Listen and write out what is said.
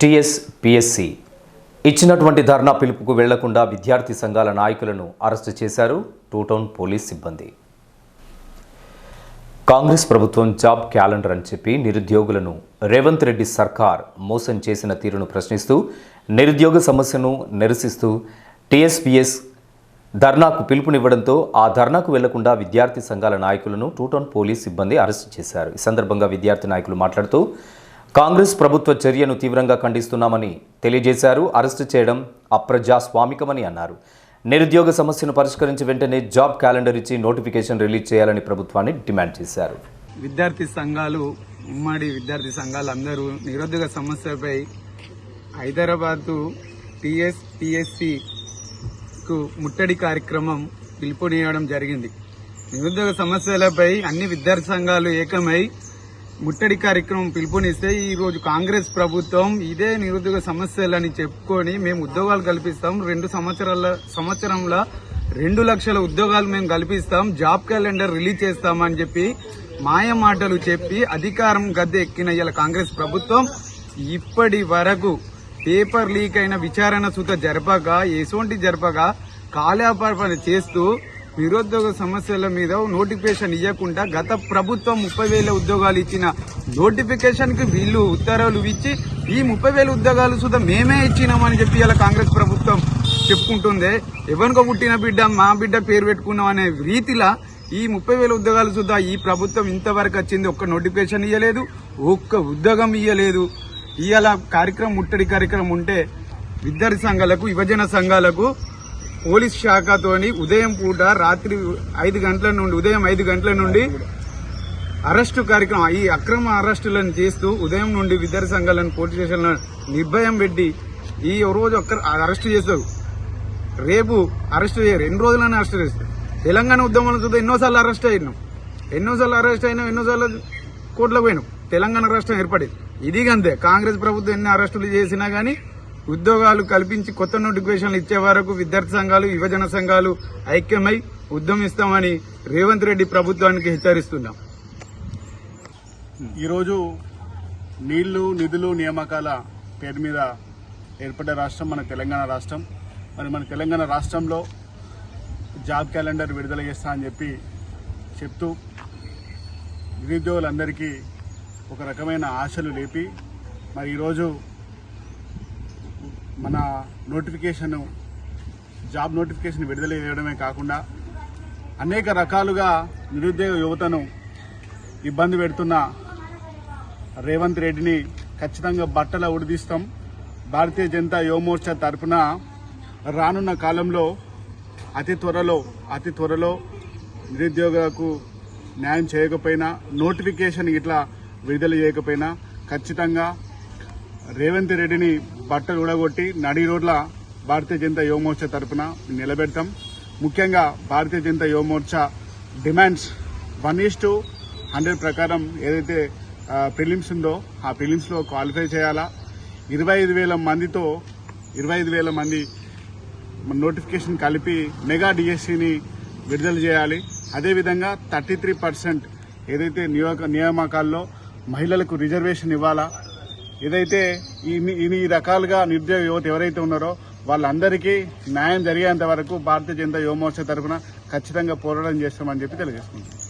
TS PSC ఇచ్చినటువంటి ధర్నా పిలుపుకు వెళ్ళకుండా విద్యార్థి సంఘాల నాయకులను అరెస్టు చేశారు టూటౌన్ పోలీస్ సిబ్బంది. కాంగ్రెస్ ప్రభుత్వం జాబ్ క్యాలెండర్ అని చెప్పి నిరుద్యోగులను రేవంత్ రెడ్డి సర్కార్ మోసం చేసిన తీరును ప్రశ్నిస్తూ నిరుద్యోగ సమస్యను నిరసిస్తూ టీఎస్పీఎస్ ధర్నాకు పిలుపునివ్వడంతో ఆ ధర్నాకు వెళ్ళకుండా విద్యార్థి సంఘాల నాయకులను టూటౌన్ పోలీస్ సిబ్బంది అరెస్టు చేశారు. ఈ సందర్భంగా విద్యార్థి నాయకులు మాట్లాడుతూ కాంగ్రెస్ ప్రభుత్వ చర్యను తీవ్రంగా ఖండిస్తున్నామని తెలియజేశారు. అరెస్టు చేయడం అప్రజాస్వామికమని అన్నారు. నిరుద్యోగ సమస్యను పరిష్కరించి వెంటనే జాబ్ క్యాలెండర్ ఇచ్చి నోటిఫికేషన్ రిలీజ్ చేయాలని ప్రభుత్వాన్ని డిమాండ్ చేశారు. విద్యార్థి సంఘాలు ఉమ్మడి విద్యార్థి సంఘాలు అందరూ నిరుద్యోగ సమస్యపై హైదరాబాద్ టిఎస్ ముట్టడి కార్యక్రమం పిలుపునియడం జరిగింది. నిరుద్యోగ సమస్యలపై అన్ని విద్యార్థి సంఘాలు ఏకమై ముట్టడి కార్యక్రమం పిలుపునిస్తే ఈ రోజు కాంగ్రెస్ ప్రభుత్వం ఇదే నిరుద్యోగ సమస్యలని చెప్పుకొని మేము ఉద్యోగాలు కల్పిస్తాం. రెండు సంవత్సరాల సంవత్సరంలో రెండు లక్షల ఉద్యోగాలు మేము కల్పిస్తాం. జాబ్ క్యాలెండర్ రిలీజ్ చేస్తామని చెప్పి మాయ మాటలు చెప్పి అధికారం గద్దె ఎక్కిన ఇలా కాంగ్రెస్ ప్రభుత్వం. ఇప్పటి వరకు పేపర్ లీక్ అయిన విచారణ సుత జరపక ఎటువంటి జరపగా కాలాపర్పణ చేస్తూ నిరుద్యోగ సమస్యల మీద నోటిఫికేషన్ ఇవ్వకుండా గత ప్రభుత్వం ముప్పై వేల ఉద్యోగాలు ఇచ్చిన నోటిఫికేషన్కి వీళ్ళు ఉత్తర్వులు ఇచ్చి ఈ ముప్పై వేల ఉద్యోగాలు సుధా మేమే ఇచ్చినామని చెప్పి ఇలా కాంగ్రెస్ ప్రభుత్వం చెప్పుకుంటుంది. ఎవరికో పుట్టిన బిడ్డ మా బిడ్డ పేరు పెట్టుకున్నాం అనే రీతిలా ఈ ముప్పై వేల ఉద్యోగాలు సుధా ఈ ప్రభుత్వం ఇంతవరకు వచ్చింది. ఒక్క నోటిఫికేషన్ ఇవ్వలేదు ఒక్క ఉద్యోగం ఇవ్వలేదు ఇవాళ కార్యక్రమం ముట్టడి కార్యక్రమం ఉంటే విద్యార్థి సంఘాలకు యువజన సంఘాలకు పోలీస్ శాఖతోని ఉదయం పూట రాత్రి ఐదు గంటల నుండి ఉదయం ఐదు గంటల నుండి అరెస్టు కార్యక్రమం ఈ అక్రమ అరెస్టులను చేస్తూ ఉదయం నుండి విద్యార్థి సంఘాలను పోలీస్ స్టేషన్లను నిర్భయం పెట్టి ఈ రోజు ఒక్క అరెస్టు చేస్తారు. రేపు అరెస్ట్ చేయరు ఎన్ని రోజులైనా అరెస్ట్ చేస్తారు. తెలంగాణ ఉద్యమంలో చూద్దాం ఎన్నోసార్లు అరెస్ట్ అయినాం. ఎన్నోసార్లు అరెస్ట్ అయినాం ఎన్నోసార్లు కోర్టులో పోయినాం. తెలంగాణ రాష్ట్రం ఏర్పడింది. ఇది అంతే కాంగ్రెస్ ప్రభుత్వం ఎన్ని అరెస్టులు చేసినా కానీ ఉద్యోగాలు కల్పించి కొత్త నోటిఫికేషన్లు ఇచ్చే వరకు విద్యార్థి సంఘాలు యువజన సంఘాలు ఐక్యమై ఉద్యమిస్తామని రేవంత్ రెడ్డి ప్రభుత్వానికి హెచ్చరిస్తున్నాం. ఈరోజు నీళ్ళు నిధులు నియామకాల పేరు మీద ఏర్పడ్డ రాష్ట్రం మన తెలంగాణ రాష్ట్రం. మరి మన తెలంగాణ రాష్ట్రంలో జాబ్ క్యాలెండర్ విడుదల చేస్తా అని చెప్పి చెప్తూ నిరుద్యోగులందరికీ ఒక రకమైన ఆశలు లేపి మరి ఈరోజు మన నోటిఫికేషన్ జాబ్ నోటిఫికేషన్ విడుదల చేయడమే కాకుండా అనేక రకాలుగా నిరుద్యోగ యువతను ఇబ్బంది పెడుతున్న రేవంత్ రెడ్డిని ఖచ్చితంగా బట్టల ఉడిదిస్తాం. భారతీయ జనతా యువమోర్చా తరపున రానున్న కాలంలో అతి త్వరలో అతి త్వరలో నిరుద్యోగులకు న్యాయం చేయకపోయినా నోటిఫికేషన్ ఇట్లా విడుదల చేయకపోయినా ఖచ్చితంగా రేవంత్ రెడ్డిని బట్టలు ఉడగొట్టి నడి రోడ్ల భారతీయ జనతా యువమోర్చా తరపున నిలబెడతాం. ముఖ్యంగా Bharatiya Janata Yuvamorcha demands one is two hundred ప్రకారం ఏదైతే ప్రిలిమ్స్ ఉందో ఆ ప్రిలిమ్స్లో క్వాలిఫై చేయాలా. ఇరవై ఐదు వేల మందితో ఇరవై ఐదు వేల మంది నోటిఫికేషన్ కలిపి మెగా డిఎస్సిని విడుదల చేయాలి. అదేవిధంగా థర్టీ త్రీ పర్సెంట్ ఏదైతే నియోక నియామకాల్లో మహిళలకు రిజర్వేషన్ ఇవ్వాలా ఏదైతే ఇన్ని రకాలుగా నిరుద్యోగ యువత ఎవరైతే ఉన్నారో వాళ్ళందరికీ న్యాయం జరిగేంత వరకు భారతీయ జనతా యువమోర్చా తరఫున ఖచ్చితంగా పోరాటం చేస్తామని చెప్పి తెలియజేసుకుంటున్నాం